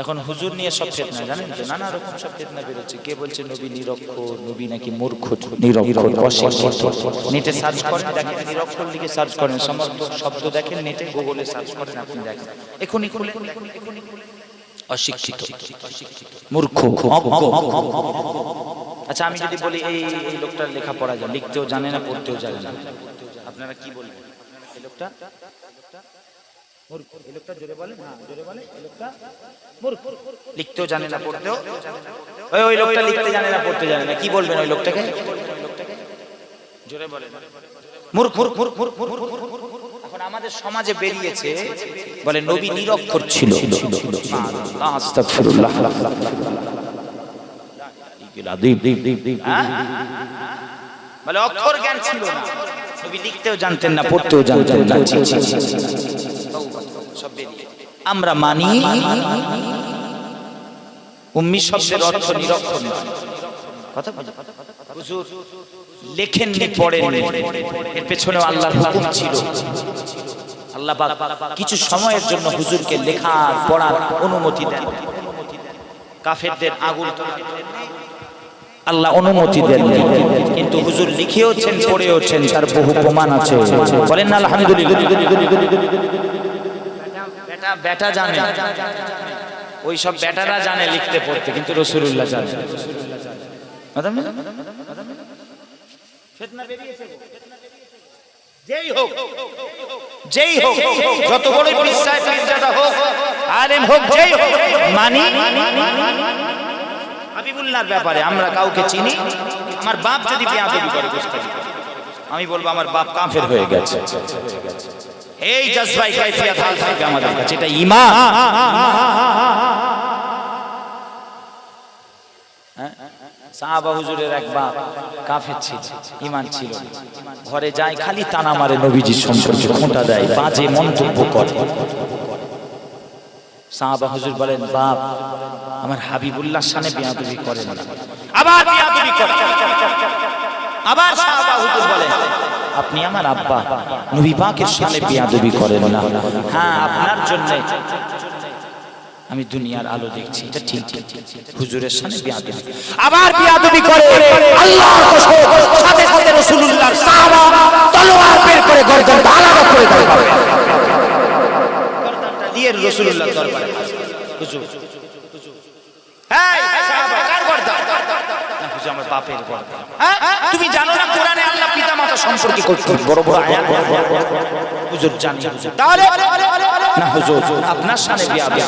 এখন হুজুর নিয়ে সব ফেতনা, জানেন তো? নানা রকম সব ফেতনা বেরোচ্ছে। কে বলছে, নবী নিরক্ষ, নবী নাকি মূর্খ নেটে সার্চ করেন, দেখেন নিরক্ষর লিখে সার্চ করেন সমস্ত শব্দ দেখেন, নেটে গুগলে সার্চ করেন, আপনি দেখেন। এখনই খুলে। অশিক্ষিত, মূর্খ আচ্ছা আমি যদি বলি, এই এই লোকটার লেখা পড়া যায়, লিখতেও জানে না, পড়তেও জানে না। আপনারা কি বলবেন? এই লোকটা? মূর্খ। এই লোকটা জোরে বলেন হ্যাঁ জোরে বলেন এই লোকটা মূর্খ। লিখতেও জানে না পড়তেও ওই ওই লোকটা লিখতে জানে না পড়তে জানে না কি বলবেন ওই লোকটাকে জোরে বলেন মূর্খ মূর্খ মূর্খ মূর্খ মূর্খ মূর্খ। এখন আমাদের সমাজে বেরিয়েছে বলে নবী নিরক্ষর ছিল হ্যাঁ? বলে অক্ষর জ্ঞান ছিল না নবী লিখতেও জানতেন না পড়তেও জানতেন না আমরা মানি। উম্মি শব্দের অর্থ নিরক্ষর নয়। কথা? হুজুর লেখেননি পড়েননি। এর পেছনে আল্লাহর হুকুম ছিল। আল্লাহ পাক কিছু সময়ের জন্য হুজুরকে লেখার পড়ার অনুমতি দেন। কাফেরদের আগুন আল্লাহ অনুমতি দেন কিন্তু হুজুর লিখেওছেন পড়েওছেন তার বহু প্রমাণ আছে। বলেন না আলহামদুলিল্লাহ। বেটা বেটা জানে ওই সব বেটারা জানে লিখতে পড়তে কিন্তু রসুল্লাহ জানে কথা বুঝলে? ফিতনা বেরিয়েছে গো। যেই হোক যেই হোক যত বড় পিসায় পিসাটা হোক আলেম হোক যেই হোক মানি হাবিবুল্লাহর ব্যাপারে আমরা কাউকে চিনি আমার বাপ যদি বিয়াদবি করে বুঝতে আমি বলব আমার বাপ কাফের হয়ে গেছে এই জজবাই কাইফিয়াত হাল থাকবে আমাদের কাছে এটা ঈমান হ্যাঁ? সাহাবা হুজুরের এক বাপ কাফের ছিল ইমান ছিল ঘরে যায় খালি টানা মারে নবীজির সম্পর্কে খোঁটা দেয় বাজে মন্তব্য করে সাহাবা হুজুর বলেন বাপ আমার হাবিবুল্লাহ সানে বিয়াদবি করেন না আবার বিয়াদবি করে আবার সাহাবা হুজুর বলেন আপনি আমার আব্বা, নবী পাকের বিয়াদবি করেন না। হ্যাঁ আপনার জন্য। আমি দুনিয়ার আলো দেখছি, এটা ঠিক। হুজুরের সামনে বিয়াদবি। আবার বিয়াদবি করে সাথে সাথে সাহাবা তলোয়ার বের করে করে দিয়ে। রাসূলুল্লাহ দরবারে হুজুর এই সাহাবা কার গর্দন না হুজুর আমার বাপের হ্যাঁ? তুমি জানো না কোরআনে আল্লাহ সম্পর্কে বিয়াদবি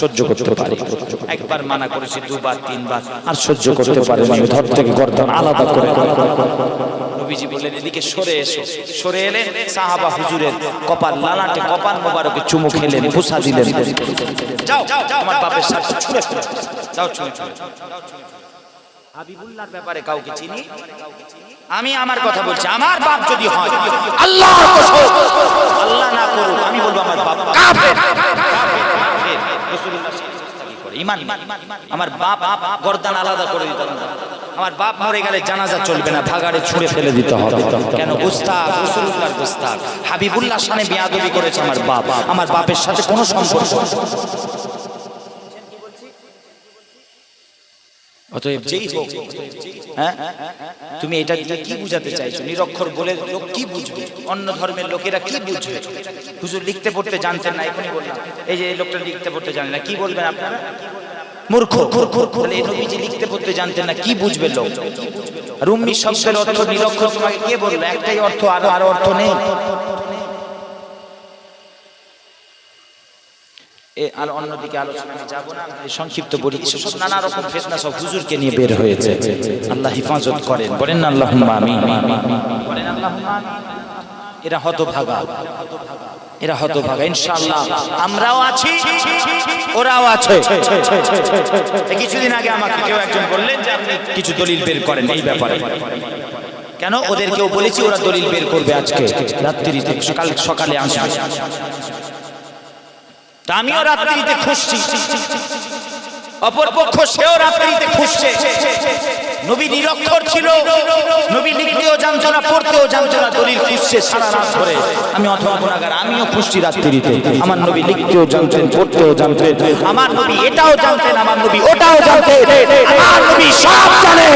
সহ্য করতে পারি একবার মানা মানে সরে এসো সরে এলে সাহাবা কপাল লালাটে কপাল মোবারকে চুমু খেলেন বুসা দিলেন। হাবিবুল্লাহর ব্যাপারে কাউকে চিনি? আমি আমার কথা বলছি আমার বাপ যদি হয় আল্লাহ আল্লাহ না করুক আমি বলব আমার বাপ কাফের। ইমান আমার বাপ গর্দান আলাদা করে দিতে আমার বাপ মরে গেলে জানাজা চলবে না ভাগাড়ে ছুঁড়ে ফেলে দিতে হবে। কেন? গুস্তাখ রাসূলুল্লাহর গুস্তাখ হাবিবুল্লাহ শানে বিয়াদবি করেছে আমার বাপ। আমার বাপের সাথে কোনো সম্পর্ক হ্যাঁ? তুমি এটা কি বুঝাতে চাইছো? নিরক্ষর বলে লোক কি বুঝবে? অন্য ধর্মের লোকেরা কি বুঝবে? হুজুর লিখতে পড়তে জানতেন না, এখনই বললাম এই যে লোকটা লিখতে পড়তে জানে না, কি বলবেন আপনারা? মূর্খ। তাহলে এই নবীজি লিখতে পড়তে জানতেন না, কি বুঝবে লোক? আর উম্মি শব্দের অর্থ নিরক্ষর তোমাকে কে বলল? একটাই অর্থ, আরও আরও অর্থ নেই। আর অন্যদিকে আলোচনা যাব না। সংক্ষিপ্ত বলি সব নানা রকম ফেতনা সব হুজুরকে নিয়ে বের হয়েছে। আল্লাহ হিফাজত করেন। বলেন না আল্লাহ আমিন। বলেন এরা হতভাগা। এরা হতভাগা। ইনশাআল্লাহ, আমরাও আছি, ওরাও আছে। কিছুদিন আগে আমাকে কেউ একজন বললেন যে আপনি কিছু দলিল বের করেন এই ব্যাপারে। কেন? ওদেরকেও বলেছি ওরা দলিল বের করবে আজকে, রাত্রিতে, সকাল সকালে আসবে। তা আমিও রাত্রিতে খুঁজছি অপর পক্ষ সেও রাত্রিতে খুঁজছে নবী নিরক্ষর ছিল। নবী লিখতেও জানতো না পড়তেও জানতো না দলিল খুঁজছে সারা রাত ধরে। আমি অথবা গুণাগার, আমিও খুঁজছি রাত্রিতে। আমার নবী লিখতেও জানতেন, পড়তেও জানতেন। আমার নবী এটাও জানতেন, আমার নবী ওটাও জানতেন। আমার নবী সব জানে।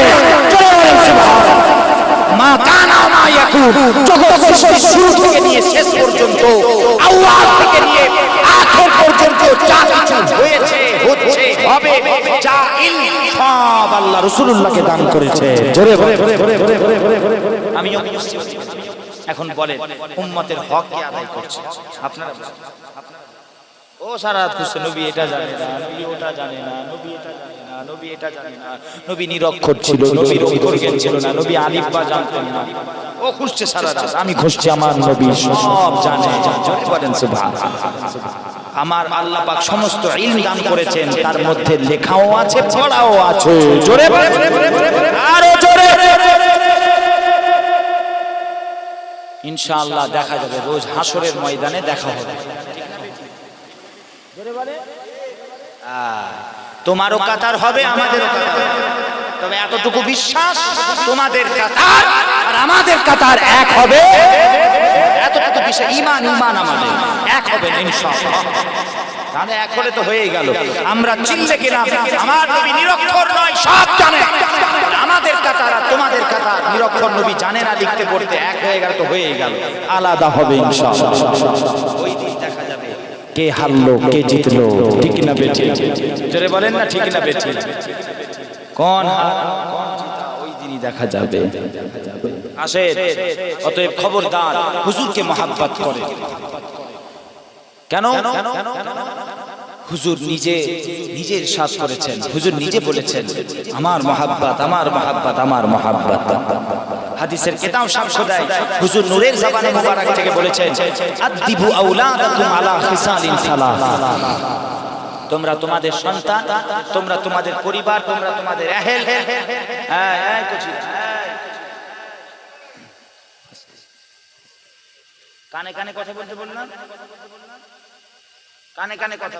মা কানা মা ইয়াকুন জগৎ সৃষ্টির শুরু থেকে নিয়ে শেষ পর্যন্ত আল্লাহ থেকে নিয়ে আখের পর্যন্ত যা কিছু হয়েছে হচ্ছে হবে যা ইলম সব আল্লাহ রাসূলুল্লাহকে দান করেছে। জোরে আমি এখন বলে উম্মতের হক কে আদায় করছে? আপনারা ও সারা রাত খুঁজছে নবী এটা জানে না নবী ওটা জানে না নবী এটা জানে না নবী এটা জানে না নবী নিরক্ষর ছিল নবীর অক্ষর জ্ঞান ছিল না নবী আলিফবা জানতেন না। ও খুঁজছে সারা রাত আমি খুঁজছি আমার নবী সব জানে। জোরে বলেন সুবহানাল্লাহ। আমার আল্লাহ পাক সমস্ত ইলম দান করেছেন, তার মধ্যে লেখাও আছে, পড়াও আছে। জোরে আরও জোরে ইনশাআল্লাহ দেখা যাবে, রোজ হাসরের ময়দানে দেখা হবে। তোমারও কাতার হবে, আমাদেরও কাতার হবে। তবে এতটুকু বিশ্বাস তোমাদের কাতার, আর আমাদের কাতার এক হবে। এতটুকু বিশ্বাস, ইমান ইমান আমাদের এক হবে ইনশাআল্লাহ। তাহলে এক হলে তো হয়েই গেল। আমরা চিনলে কিনা আমার নবী নিরক্ষর নয়, সব জানে। আমাদের কাতার আর তোমাদের কাতার, নিরক্ষর নবী জানে না, লিখতে, পড়তে এক হয়ে গেল, তো হয়েই গেল। আলাদা হবে, ইনশাআল্লাহ। ওই দিন দেখা যাবে কে হারলো, কে জিতলো, ঠিক না বেঠি জোরে বলেন না, ঠিক না বেঠি কোন ওই দিনই দেখা যাবে। আসে অতএব খবরদার হুজুরকে মহাব্বত করে। কেন? হুজুর নিজে নিজের সাথ করেছেন। হুজুর নিজে বলেছেন আমার মহাব্বত আমার মহাব্বত আমার মহাব্বত। হাদিসের কেতাব সাক্ষ্য দেয় হুজুর নূরের জাবানে মুবারক থেকে বলেছেন আদিবু আওলাদাকুম আলা খিসালিন সালাহ তোমরা তোমাদের সন্তান, তোমরা তোমাদের পরিবার, তোমরা তোমাদের হ্যাঁ কানে কানে কথা বলতে বললাম? কানে কানে কথা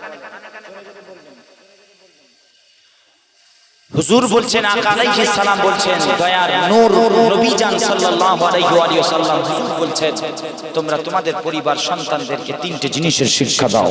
হুজুর বলছেন, আকা সালাম বলছেন, দয়ার নূর নবী জান সাল্লাল্লাহু আলাইহি ওয়া সাল্লাম বলছেন, তোমরা তোমাদের পরিবার সন্তানদেরকে তিনটে জিনিসের শিক্ষা দাও।